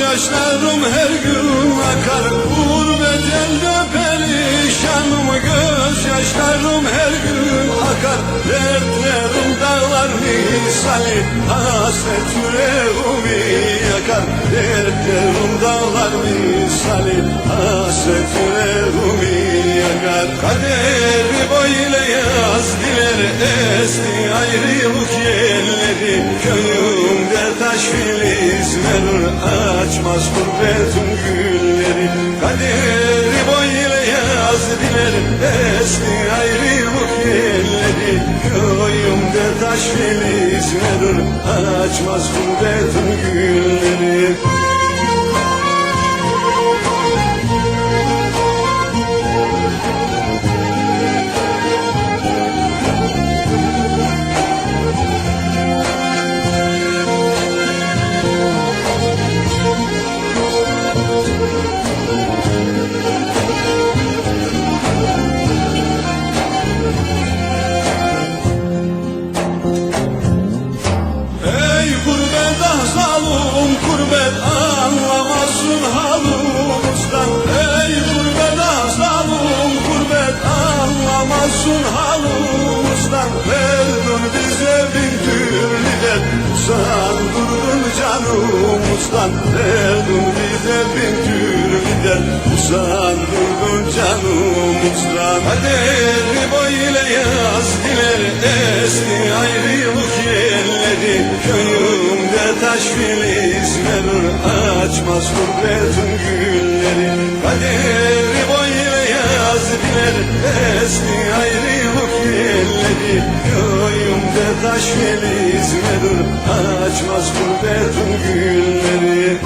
Gözyaşlarım her gün akar. Gurbet elde perişanım Gözyaşlarım her gün akar. Dertlerim dağlar misali Hasret yüreğimi yakar. Dertlerim dağlar misali Hasret yüreğimi yakar. Kaderi böyle yaz diler Esti ayrılık yerleri Köyümde Açmaz gurbetin gülleri. Kaderi böyle yaz diler Esti ayrılık yerleri Köyümde taş filiz verir Açmaz gurbetin gülleri halımızdan Ey gurbet zalim gurbet anlamazsın halımızdan Verdin bize bin türlü dert usandırdın canımızdan Verdin bize bin türlü dert usandırdın canımızdan Kaderi böyle yaz diler esti ayrılık yerleri Köyümde taş filiz verir açmaz gurbetin gülleri Kaderi böyle yaz diler esti ayrılık yerleri Köyümde taş filiz verir açmaz gurbetin gülleri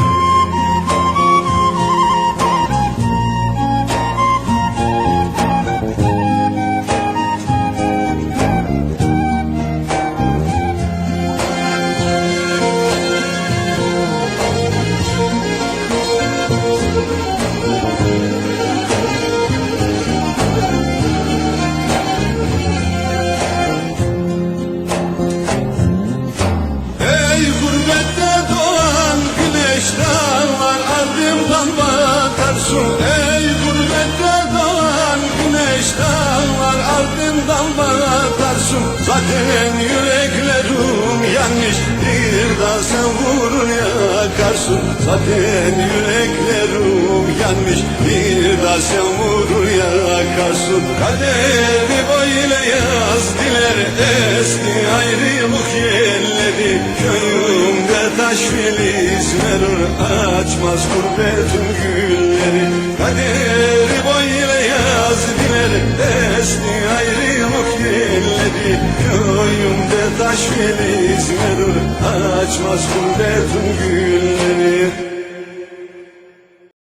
yanmış bir daha sen vurur yakarsın Zaten yüreklerim yanmış bir daha sen vurur yakarsın Kaderi böyle yaz diler eski ayrılık yerleri Köyümde taş filiz verir açmaz gurbetin gülleri taş filiz verir açmaz gurbetin gülleri